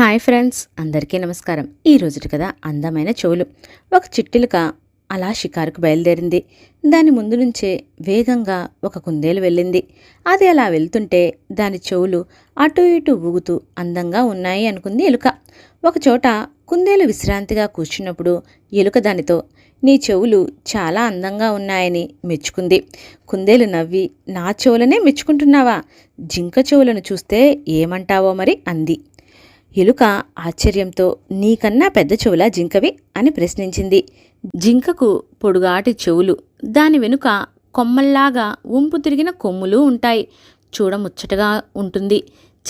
Hi friends అందరికీ నమస్కారం. ఈ రోజుటి కదా అందమైన చెవులు. ఒక చిట్టిలుక అలా షికారుకు బయలుదేరింది. దాని ముందు నుంచే వేగంగా ఒక కుందేలు వెళ్ళింది. అది అలా వెళ్తుంటే దాని చెవులు అటు ఇటు ఊగుతూ అందంగా ఉన్నాయి అనుకుంది ఎలుక. ఒకచోట కుందేలు విశ్రాంతిగా కూర్చున్నప్పుడు ఎలుక దానితో నీ చెవులు చాలా అందంగా ఉన్నాయని మెచ్చుకుంది. కుందేలు నవ్వి నా చెవులనే మెచ్చుకుంటున్నావా? జింక చెవులను చూస్తే ఏమంటావో మరి? అంది. ఎలుక ఆశ్చర్యంతో నీకన్నా పెద్ద చెవులా జింకవి? అని ప్రశ్నించింది. జింకకు పొడుగాటి చెవులు దాని వెనుక కొమ్మల్లాగా ఉంపు తిరిగిన కొమ్ములు ఉంటాయి. చూడముచ్చటగా ఉంటుంది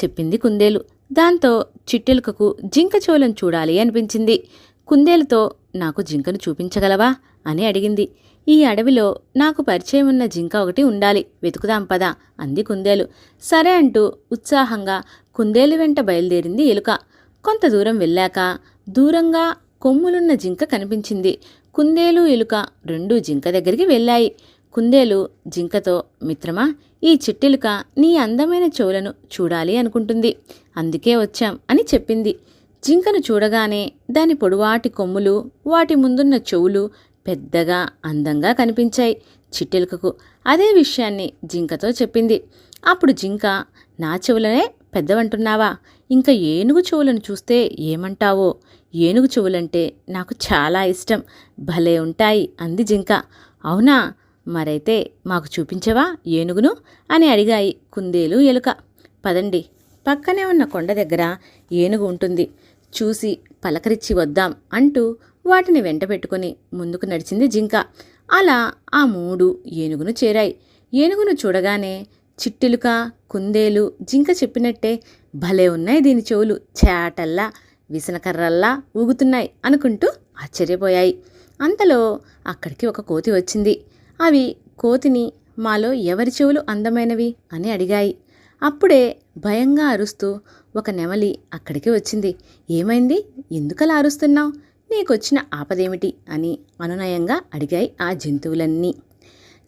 చెప్పింది కుందేలు. దాంతో చిట్టెలుకకు జింక చెవులను చూడాలి అనిపించింది. కుందేలుతో నాకు జింకను చూపించగలవా? అని అడిగింది. ఈ అడవిలో నాకు పరిచయం ఉన్న జింక ఒకటి ఉండాలి. వెతుకుదాం పదా అంది కుందేలు. సరే అంటూ ఉత్సాహంగా కుందేలు వెంట బయలుదేరింది ఎలుక. కొంత దూరం వెళ్ళాక దూరంగా కొమ్ములున్న జింక కనిపించింది. కుందేలు ఎలుక రెండూ జింక దగ్గరికి వెళ్ళాయి. కుందేలు జింకతో మిత్రమా ఈ చిట్టెలుక నీ అందమైన చెవులను చూడాలి అనుకుంటుంది. అందుకే వచ్చాం అని చెప్పింది. జింకను చూడగానే దాని పొడువాటి కొమ్ములు వాటి ముందున్న చెవులు పెద్దగా అందంగా కనిపించాయి. చిట్టెలుకకు అదే విషయాన్ని జింకతో చెప్పింది. అప్పుడు జింక నా చెవులనే పెద్దవంటున్నావా? ఇంకా ఏనుగు చెవులను చూస్తే ఏమంటావో? ఏనుగు చెవులంటే నాకు చాలా ఇష్టం. భలే ఉంటాయి అంది జింక. అవునా? మరైతే మాకు చూపించవా ఏనుగును? అని అడిగాయి కుందేలు ఎలుక. పదండి. పక్కనే ఉన్న కొండ దగ్గర ఏనుగు ఉంటుంది. చూసి పలకరించి వద్దాం అంటూ వాటిని వెంట పెట్టుకుని ముందుకు నడిచింది జింక. అలా ఆ మూడు ఏనుగును చేరాయి. ఏనుగును చూడగానే చిట్టులుకా కుందేలు జింక చెప్పినట్టే భలే ఉన్నాయి దీని చెవులు. చేటల్లా విసనకర్రల్లా ఊగుతున్నాయి అనుకుంటూ ఆశ్చర్యపోయాయి. అంతలో అక్కడికి ఒక కోతి వచ్చింది. అవి కోతిని మాలో ఎవరి చెవులు అందమైనవి అని అడిగాయి. అప్పుడే భయంగా అరుస్తూ ఒక నెమలి అక్కడికి వచ్చింది. ఏమైంది? ఎందుకలా అరుస్తున్నావు? నీకొచ్చిన ఆపదేమిటి? అని అనునయంగా అడిగాయి ఆ జంతువులన్నీ.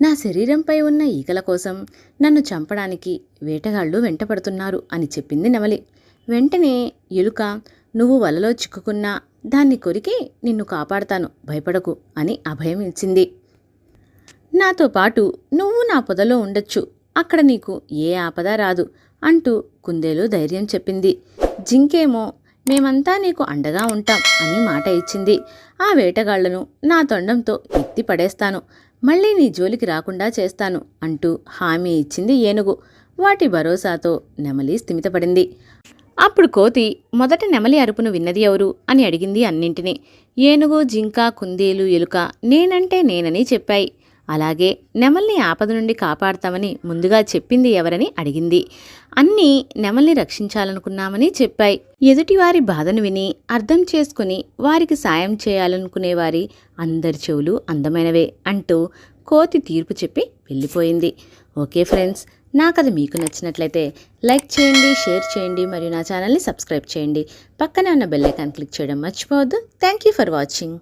నా శరీరంపై ఉన్న ఈకల కోసం నన్ను చంపడానికి వేటగాళ్ళు వెంటపడుతున్నారు అని చెప్పింది నెమలి. వెంటనే ఎలుక నువ్వు వలలో చిక్కుకున్నా దాన్ని కొరికి నిన్ను కాపాడతాను భయపడకు అని అభయం ఇచ్చింది. నాతో పాటు నువ్వు నా పొదలో ఉండొచ్చు అక్కడ నీకు ఏ ఆపద రాదు అంటూ కుందేలు ధైర్యం చెప్పింది. జింకేమో మేమంతా నీకు అండగా ఉంటాం అని మాట ఇచ్చింది. ఆ వేటగాళ్ళను నా తొండంతో ఎత్తి పడేస్తాను మళ్ళీ నీ జోలికి రాకుండా చేస్తాను అంటూ హామీ ఇచ్చింది ఏనుగు. వాటి భరోసాతో నెమలి స్థిమితపడింది. అప్పుడు కోతి మొదట నెమలి అరుపును విన్నది ఎవరు? అని అడిగింది అన్నింటినీ. ఏనుగు జింక కుందేలు ఎలుక నేనంటే నేనని చెప్పాయి. అలాగే నెమల్ని ఆపద నుండి కాపాడతామని ముందుగా చెప్పింది ఎవరని అడిగింది. అన్నీ నెమల్ని రక్షించాలనుకున్నామని చెప్పాయి. ఎదుటివారి బాధను విని అర్థం చేసుకుని వారికి సాయం చేయాలనుకునేవారి అందరి చెవులు అందమైనవే అంటూ కోతి తీర్పు చెప్పి వెళ్ళిపోయింది. ఓకే ఫ్రెండ్స్ నా కథ మీకు నచ్చినట్లయితే లైక్ చేయండి షేర్ చేయండి మరియు నా ఛానల్ని సబ్స్క్రైబ్ చేయండి. పక్కనే ఉన్న బెల్లైకాన్ క్లిక్ చేయడం మర్చిపోవద్దు. Thank you for watching.